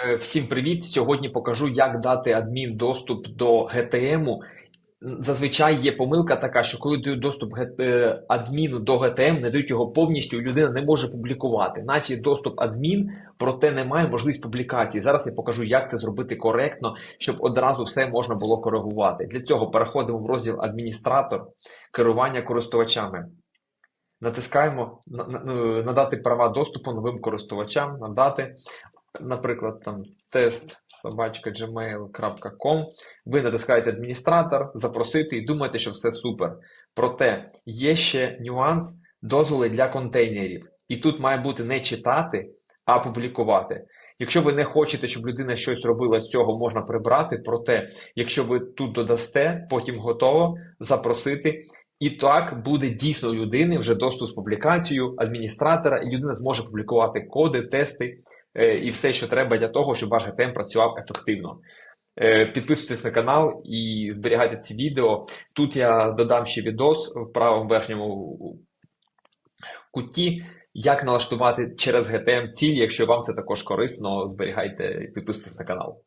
Е, Всім привіт! Сьогодні покажу, як дати адмін доступ до GTM. Зазвичай є помилка така, що коли дають доступ е, адміну до GTM, не дають його повністю, людина не може публікувати. Наче доступ адмін, проте немає можливість публікації. Зараз я покажу, як це зробити коректно, щоб одразу все можна було коригувати. Для цього переходимо в розділ Адміністратор, керування користувачами. Натискаємо на- на- е, надати права доступу новим користувачам, надати, наприклад, там тест собачка gmail.com. Ви натискаєте адміністратор, запросити і думаєте, що все супер. Проте є ще нюанс дозволи для контейнерів. І тут має бути не читати, а публікувати. Якщо ви не хочете, щоб людина щось робила з цього, можна прибрати. Проте, якщо ви тут додасте, потім готово запросити. І так буде дійсно у людини вже доступ з публікацією адміністратора, і людина зможе публікувати коди, тести і все, що треба для того, щоб ваш ГТМ працював ефективно. Е, Підписуйтесь на канал і зберігайте ці відео. Тут я додам ще відос в правому верхньому куті, як налаштувати через ГТМ ціль. Якщо вам це також корисно, зберігайте підписуйтесь на канал.